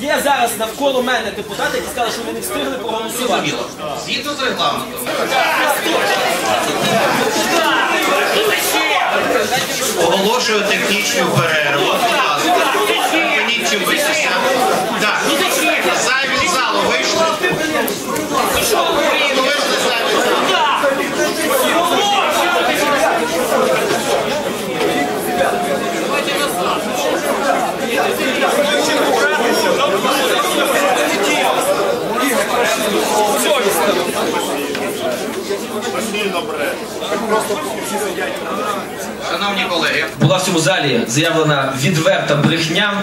Є зараз навколо мене депутати, які сказали, що вони не встигли проголосувати. Згідно з регламентом. Оголошую технічну перерву. Шановні колеги, була в цьому залі заявлена відверта брехня,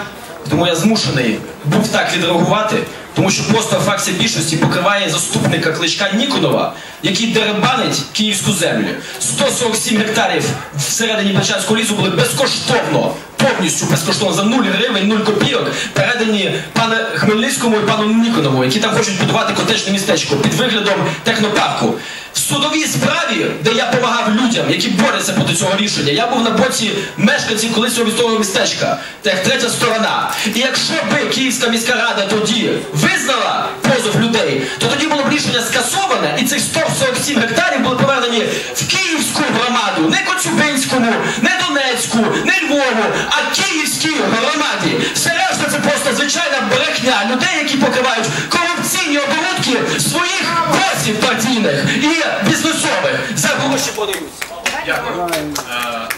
тому я змушений був так відреагувати, тому що просто фракція більшості покриває заступника кличка Ніконова, який деребанить київську землю. 147 гектарів всередині Бачанського лісу були безкоштовно, повністю безкоштовно за 0 гривень, 0 копійок передані пану Хмельницькому і пану Ніконову, які там хочуть будувати котечне містечко під виглядом технопарку. Судовій справі, де я допомагав людям, які борються проти цього рішення, я був на боці мешканців колишнього військового містечка, та як третя сторона. І якщо би Київська міська рада тоді визнала позов людей, то тоді було б рішення скасоване, і цих 147 гектарів були повернені в Київську громаду, не Коцюбинському, не Донецьку, не Львову, а Київській громаді. Все решта це просто звичайна брехня. Людей, які покривають корупційні оборудки своїх босів партійних. І Yeah.